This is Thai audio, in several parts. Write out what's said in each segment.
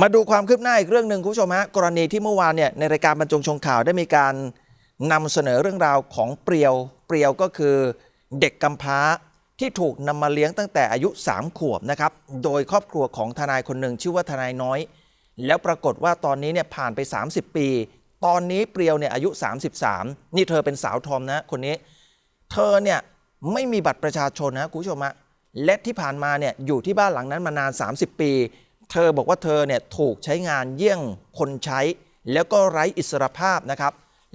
มาดูความคืบหน้าอีกเรื่องหนึ่งคุณผู้ชมฮะกรณีที่เมื่อวานเนี่ยในรายการบรรจงชงข่าวได้มีการนำเสนอเรื่องราวของเปรียวเปรียวก็คือเด็กกำพร้าที่ถูกนำมาเลี้ยงตั้งแต่อายุ 3 ขวบนะครับโดยครอบครัวของทนายคนหนึ่งชื่อว่าทนายน้อย แล้วปรากฏว่าตอนนี้เนี่ยผ่านไป 30 ปี ตอนนี้เปรียวเนี่ยอายุ 33 นี่เธอเป็นสาวทอมนะคนนี้ เธอเนี่ยไม่มีบัตรประชาชนนะคุณผู้ชมฮะและที่ผ่านมาเนี่ยอยู่ที่บ้านหลังนั้นมานาน 30 ปี เธอบอกว่าเธอเนี่ยถูกใช้งานเยี่ยงคนใช้ แล้วก็ไร้อิสรภาพนะครับ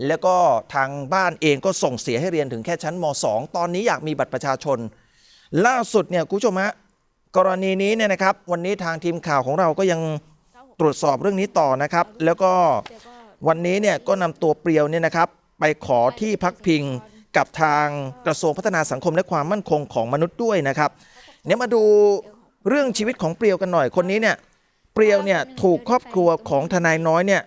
แล้วก็ทางบ้านเองก็ส่งเสียให้เรียนถึงแค่ชั้นม .2 ตอนนี้อยากมีบัตรประชาชน ล่าสุดเนี่ยคุณผู้ชมฮะกรณีนี้เนี่ยนะครับ วันนี้ทางทีมข่าวของเราก็ยังตรวจสอบเรื่องนี้ต่อนะครับ แล้วก็วันนี้เนี่ยก็นำตัวเปรียวเนี่ยนะครับ ไปขอที่พักพิงกับทางกระทรวงพัฒนาสังคมและความมั่นคงของมนุษย์ด้วยนะครับ เนี่ยมาดูเรื่องชีวิตของเปรียวกันหน่อยคนนี้เนี่ย เปรียวเนี่ยถูกครอบครัวของทนายน้อยเนี่ย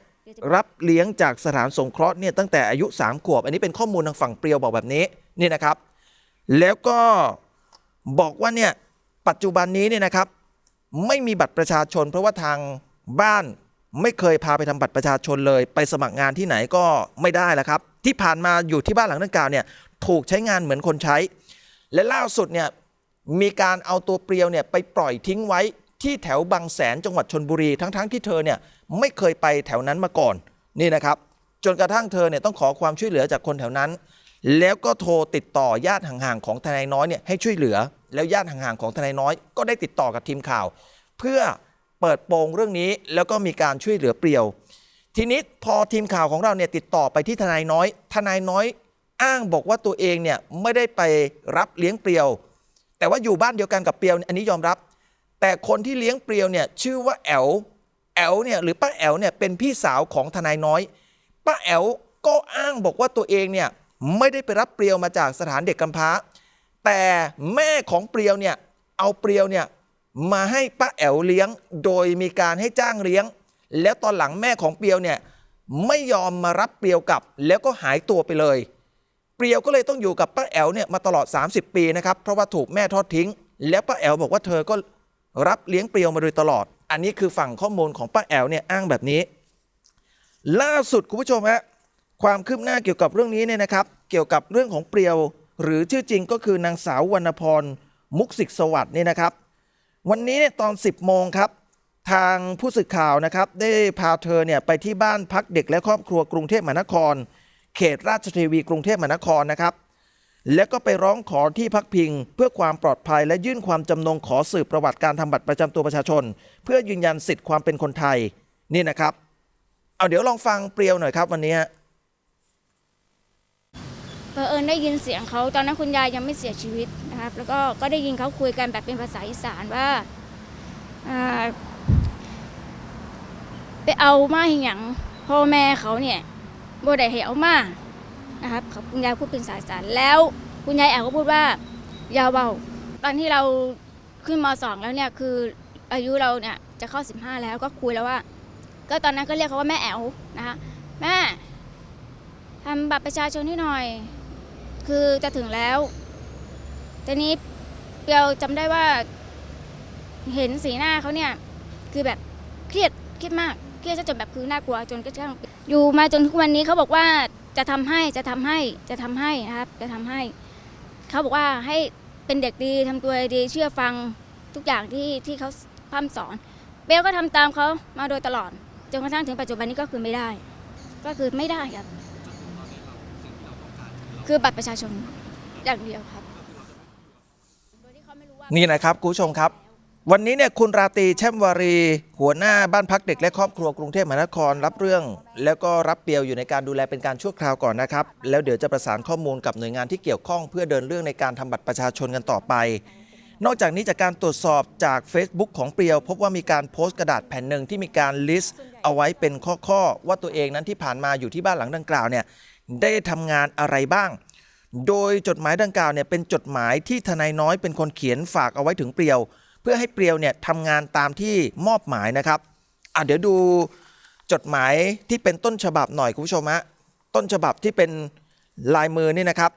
รับเลี้ยงจากสถานสงเคราะห์เนี่ยตั้งแต่อายุ 3 ขวบ อันนี้เป็นข้อมูลทางฝั่งเปรียวบอกแบบนี้นี่นะครับ แล้วก็บอกว่าเนี่ยปัจจุบันนี้เนี่ยนะครับ ไม่มีบัตรประชาชน เพราะว่าทางบ้านไม่เคยพาไปทำบัตรประชาชนเลย ไปสมัครงานที่ไหนก็ไม่ได้แล้วครับ ที่ผ่านมาอยู่ที่บ้านหลังดังกล่าวเนี่ยถูกใช้งานเหมือนคนใช้ และล่าสุดเนี่ยมีการเอาตัวเปรียวเนี่ยไปปล่อยทิ้งไว้ ที่แถวบางแสนจังหวัดชนบุรีทั้งๆที่เธอเนี่ยไม่เคยไปแถวนั้นมาก่อนนี่นะครับ จนกระทั่งเธอเนี่ยต้องขอความช่วยเหลือจากคนแถวนั้น แล้วก็โทรติดต่อญาติห่างๆของทนายน้อยเนี่ยให้ช่วยเหลือ แล้วญาติห่างๆของทนายน้อยก็ได้ติดต่อกับทีมข่าว เพื่อเปิดโปงเรื่องนี้แล้วก็มีการช่วยเหลือเปรียว ทีนี้พอทีมข่าวของเราเนี่ยติดต่อไปที่ทนายน้อย ทนายน้อยอ้างบอกว่าตัวเองเนี่ยไม่ได้ไปรับเลี้ยงเปรียว แต่ว่าอยู่บ้านเดียวกันกับเปรียว อันนี้ยอมรับ แต่คนที่เลี้ยงเปรียวเนี่ยชื่อว่าแอลแอลเนี่ยหรือป้าแอลเนี่ยเป็นพี่สาวของทนายน้อย ป้าแอลก็อ้างบอกว่าตัวเองเนี่ยไม่ได้ไปรับเปรียวมาจากสถานเด็กกำพร้า แต่แม่ของเปรียวเนี่ยเอาเปรียวเนี่ยมาให้ป้าแอลเลี้ยง โดยมีการให้จ้างเลี้ยง แล้วตอนหลังแม่ของเปรียวเนี่ยไม่ยอมมารับเปรียวกลับ แล้วก็หายตัวไปเลย เปรียวก็เลยต้องอยู่กับป้าแอลเนี่ยมาตลอด 30 ปีนะครับเพราะว่าถูกแม่ทอดทิ้ง แล้วป้าแอลบอกว่าเธอก็ รับเลี้ยงเปรียวมาโดยตลอด อันนี้คือฝั่งข้อมูลของป้าแอลเนี่ยอ้างแบบนี้ ล่าสุดคุณผู้ชมฮะความคืบหน้าเกี่ยวกับเรื่องนี้เนี่ยนะครับ เกี่ยวกับเรื่องของเปรียว หรือชื่อจริงก็คือนางสาววรรณพรมุกสิกสวัสดิ์นี่นะครับ วันนี้เนี่ยตอน 10โมงครับทางผู้สื่อข่าวนะครับ ได้พาเธอเนี่ยไปที่บ้านพักเด็กและครอบครัวกรุงเทพมหานคร เขตราชเทวีกรุงเทพมหานครนะครับ แล้วก็ไปร้องขอที่พักพิง เพื่อความปลอดภัยและยื่นความจำนงขอสืบประวัติการทำบัตรประจำตัวประชาชน เพื่อยืนยันสิทธิ์ความเป็นคนไทย นี่นะครับ เอาเดี๋ยวลองฟังเปรียวหน่อยครับวันนี้ฮะเอิญได้ยินเสียงเขาตอนนั้นคุณยายยังไม่เสียชีวิตนะครับ แล้วก็ก็ได้ยินเขาคุยกันแบบเป็นภาษาอีสานว่าอ่าไปเอามาให้หยังพ่อแม่เขาเนี่ยบ่ได้ให้เอามา นะครับคุณยายพูดเป็นสายสารแล้วคุณยายแอลก็พูดว่าอยาเบาตอนที่เราขึ้นมสองแล้วเนี่ยคืออายุเราเนี่ยจะเข้าสิบห้าแล้วก็คุยแล้วว่า ก็ตอนนั้นก็เรียกเขาว่าแม่แอลนะคะแม่ทำบัตรประชาชนให้หน่อย คือจะถึงแล้วทีนี้เปียวจำได้ว่า เห็นสีหน้าเขาเนี่ยคือแบบเครียดเครียดมากเครียดจนแบบคือน่ากลัวจนกระทั่งอยู่มาจนทุกวันนี้เขาบอกว่า จะทำให้จะทำให้จะทำให้นะครับ จะทำให้ เขาบอกว่าให้เป็นเด็กดีทำตัวดีเชื่อฟังทุกอย่างที่ที่เขาพร่ำสอน เบลก็ทำตามเขามาโดยตลอดจนกระทั่งถึงปัจจุบันนี้ก็คือไม่ได้ ก็คือไม่ได้ครับ คือบัตรประชาชนอย่างเดียวครับนี่นะครับคุณผู้ชมครับ วันนี้เนี่ยคุณราตรีแช่มวารี หัวหน้าบ้านพักเด็กและครอบครัวกรุงเทพมหานครรับเรื่อง แล้วก็รับเปียวอยู่ในการดูแลเป็นการชั่วคราวก่อนนะครับ แล้วเดี๋ยวจะประสานข้อมูลกับหน่วยงานที่เกี่ยวข้องเพื่อเดินเรื่องในการทำบัตรประชาชนกันต่อไป นอกจากนี้จากการตรวจสอบจาก Facebook ของเปียว พบว่ามีการโพสต์กระดาษแผ่นหนึ่งที่มีการลิสต์เอาไว้เป็นข้อๆว่าตัวเองนั้นที่ผ่านมาอยู่ที่บ้านหลังดังกล่าวเนี่ยได้ทำงานอะไรบ้าง โดยจดหมายดังกล่าวเนี่ยเป็นจดหมายที่ทนายน้อยเป็นคนเขียนฝากเอาไว้ถึงเปียว เพื่อให้เปรียวเนี่ยทำงานตามที่มอบหมายนะครับอะเดี๋ยวดูจดหมายที่เป็นต้นฉบับหน่อยคุณผู้ชมฮะต้นฉบับที่เป็นลายมือนี่นะครับ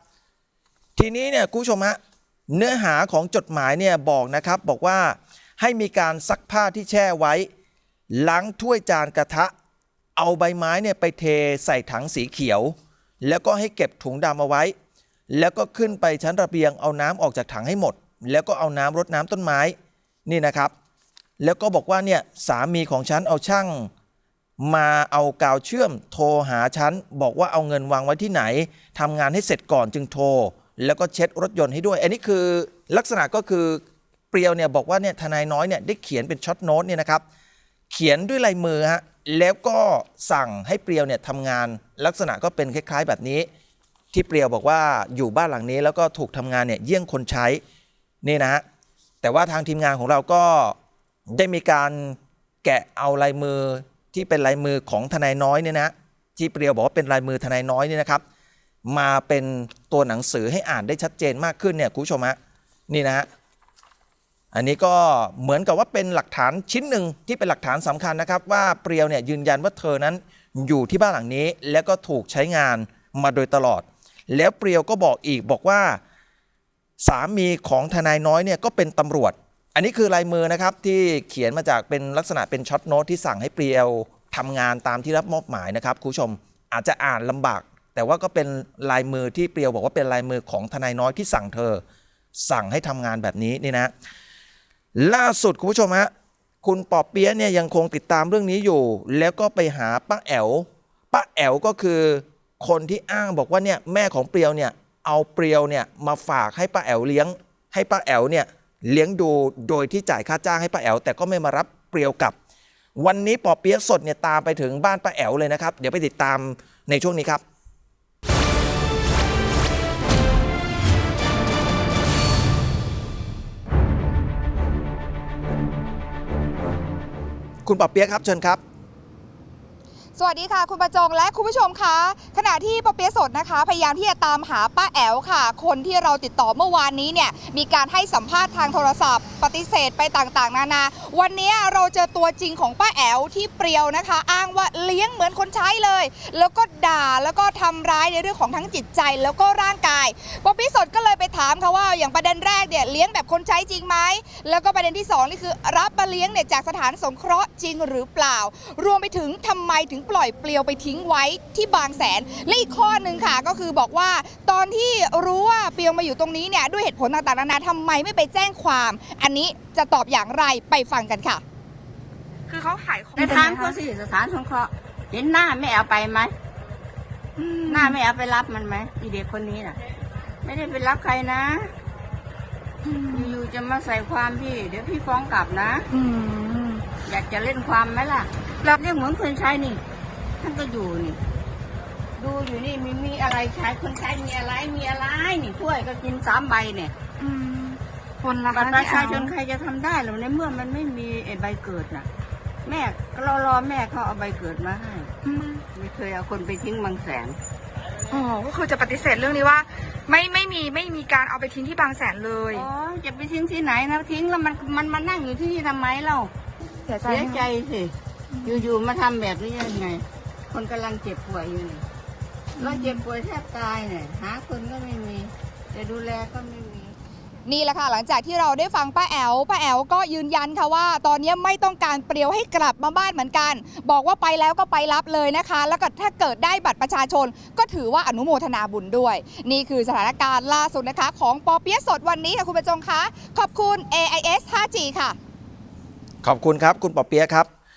ทีนี้เนี่ยคุณผู้ชมฮะเนื้อหาของจดหมายเนี่ยบอกนะครับบอกว่าให้มีการซักผ้าที่แช่ไว้ ล้างถ้วยจานกระทะ เอาใบไม้เนี่ยไปเทใส่ถังสีเขียว แล้วก็ให้เก็บถุงดำเอาไว้ แล้วก็ขึ้นไปชั้นระเบียงเอาน้ำออกจากถังให้หมด แล้วก็เอาน้ำรดน้ำต้นไม้ นี่นะครับ แล้วก็บอกว่าเนี่ยสามีของฉันเอาช่าง มาเอากาวเชื่อมโทรหาฉัน บอกว่าเอาเงินวางไว้ที่ไหนทำงานให้เสร็จก่อนจึงโทร แล้วก็เช็ดรถยนต์ให้ด้วย อันนี้คือลักษณะก็คือเปรียวเนี่ยบอกว่าเนี่ยทนายน้อยเนี่ยได้เขียนเป็นช็อตโน้ตเนี่ยนะครับเขียนด้วยลายมือฮะแล้วก็สั่งให้เปรียวเนี่ยทำงานลักษณะก็เป็นคล้าย ๆ แบบนี้ ที่เปรียวบอกว่าอยู่บ้านหลังนี้แล้วก็ถูกทำงานเนี่ยเยี่ยงคนใช้นี่นะฮะ แต่ว่าทางทีมงานของเราก็ได้มีการแกะเอาลายมือที่เป็นลายมือของทนายน้อยเนี่ยนะที่เปรียวบอกว่าเป็นลายมือทนายน้อยเนี่ยนะครับ มาเป็นตัวหนังสือให้อ่านได้ชัดเจนมากขึ้นเนี่ยคุณผู้ชมฮะนี่นะฮะอันนี้ก็เหมือนกับว่าเป็นหลักฐานชิ้นหนึ่งที่เป็นหลักฐานสำคัญนะครับ ว่าเปรียวเนี่ยยืนยันว่าเธอนั้นอยู่ที่บ้านหลังนี้ แล้วก็ถูกใช้งานมาโดยตลอด แล้วเปรียวก็บอกอีกบอกว่า สามีของทนายน้อยเนี่ยก็เป็นตำรวจ อันนี้คือลายมือนะครับที่เขียนมาจากเป็นลักษณะเป็นช็อตโน้ตที่สั่งให้เปรียวทำงานตามที่รับมอบหมายนะครับคุณผู้ชมอาจจะอ่านลำบาก แต่ว่าก็เป็นลายมือที่เปรียวบอกว่าเป็นลายมือของทนายน้อยที่สั่งเธอ สั่งให้ทำงานแบบนี้นี่นะล่าสุดคุณผู้ชมฮะคุณปอบเปียะเนี่ยยังคงติดตามเรื่องนี้อยู่ แล้วก็ไปหาป้าแอ๋วป้าแอ๋วก็คือคนที่อ้างบอกว่าเนี่ยแม่ของเปรียวเนี่ย เอาเปรียวเนี่ยมาฝากให้ป้าแอ๋วเลี้ยง ให้ป้าแอ๋วเนี่ยเลี้ยงดูโดยที่จ่ายค่าจ้างให้ป้าแอ๋วแต่ก็ไม่มารับเปรียวกลับ วันนี้ปอเปี๊ยะสดเนี่ยตามไปถึงบ้านป้าแอ๋วเลยนะครับ เดี๋ยวไปติดตามในช่วงนี้ครับ คุณปอเปี๊ยะครับเชิญครับ สวัสดีค่ะ คุณประจงและคุณผู้ชมคะขณะที่ปอเปียสดนะคะ พยายามที่จะตามหาป้าแอ๋วค่ะ คนที่เราติดต่อเมื่อวานนี้เนี่ยมีการให้สัมภาษณ์ทางโทรศัพท์ ปฏิเสธไปต่างๆ นานา วันนี้เราเจอตัวจริงของป้าแอ๋วที่เปรียวนะคะ อ้างว่าเลี้ยงเหมือนคนใช้เลย แล้วก็ด่าแล้วก็ทำร้ายในเรื่องของทั้งจิตใจแล้วก็ร่างกายปอเปียสดก็เลยไปถามค่ะว่าอย่างประเด็นแรกเนี่ยเลี้ยงแบบคนใช้จริงไหมแล้วก็ประเด็นที่สองนี่คือรับมาเลี้ยงเนี่ยจากสถานสงเคราะห์จริงหรือเปล่า รวมไปถึงทำไมถึงปล่อยเปลียวไปทิ้งไว้ที่บางแสน และอีกข้อหนึ่งค่ะก็คือบอกว่า ตอนที่รู้ว่าเปลียวมาอยู่ตรงนี้เนี่ยด้วยเหตุผลต่างๆนานาทำไมไม่ไปแจ้งความ อันนี้จะตอบอย่างไรไปฟังกันค่ะ คือเขาขายของในทางเขาสิสถานสงเคราะห์เห็นหน้าไม่เอาไปไหมหน้าไม่เอาไปรับมันไหมอีเด็กคนนี้น่ะ ไม่ได้ไปรับใครนะอยู่ๆจะมาใส่ความพี่ เดี๋ยวพี่ฟ้องกลับนะอยากจะเล่นความไหมล่ะรับเรียกเหมือนคนใช้นี่ ท่านก็อยู่นี่ ดูอยู่นี่มีมีอะไรใช้คนใช้มีอะไรมีอะไรนี่ถ้วยก็กินสามใบเนี่ยคนละบัตรประชาชนใครจะทำได้หรอในเมื่อมันไม่มีไอ้ใบเกิดน่ะ แม่ก็รอรอแม่เขาเอาใบเกิดมาให้ไม่เคยเอาคนไปทิ้งบางแสนอ๋อก็คือจะปฏิเสธเรื่องนี้ว่า ไม่ไม่มีไม่มีการเอาไปทิ้งที่บางแสนเลยอ๋อจะไปทิ้งที่ไหนนะทิ้งแล้วมันมันมานั่งอยู่ที่นี่ทำไมเล่าเสียใจเสียใจสิอยู่ๆมาทำแบบนี้ยังไง คนกำลังเจ็บป่วยอยู่นี่เราเจ็บป่วยแทบตายเนี่ยหาคนก็ไม่มี จะดูแลก็ไม่มี นี่แหละค่ะหลังจากที่เราได้ฟังป้าแอ๋วป้าแอ๋วก็ยืนยันค่ะว่า ตอนนี้ไม่ต้องการเปรียวให้กลับมาบ้านเหมือนกัน บอกว่าไปแล้วก็ไปรับเลยนะคะ แล้วก็ถ้าเกิดได้บัตรประชาชน ก็ถือว่าอนุโมทนาบุญด้วย นี่คือสถานการณ์ล่าสุดนะคะ ของปอเปี๊ยะสดวันนี้ค่ะคุณประจงคะขอบคุณ AIS 5G ค่ะ ขอบคุณครับ คุณปอเปี๊ยะครับ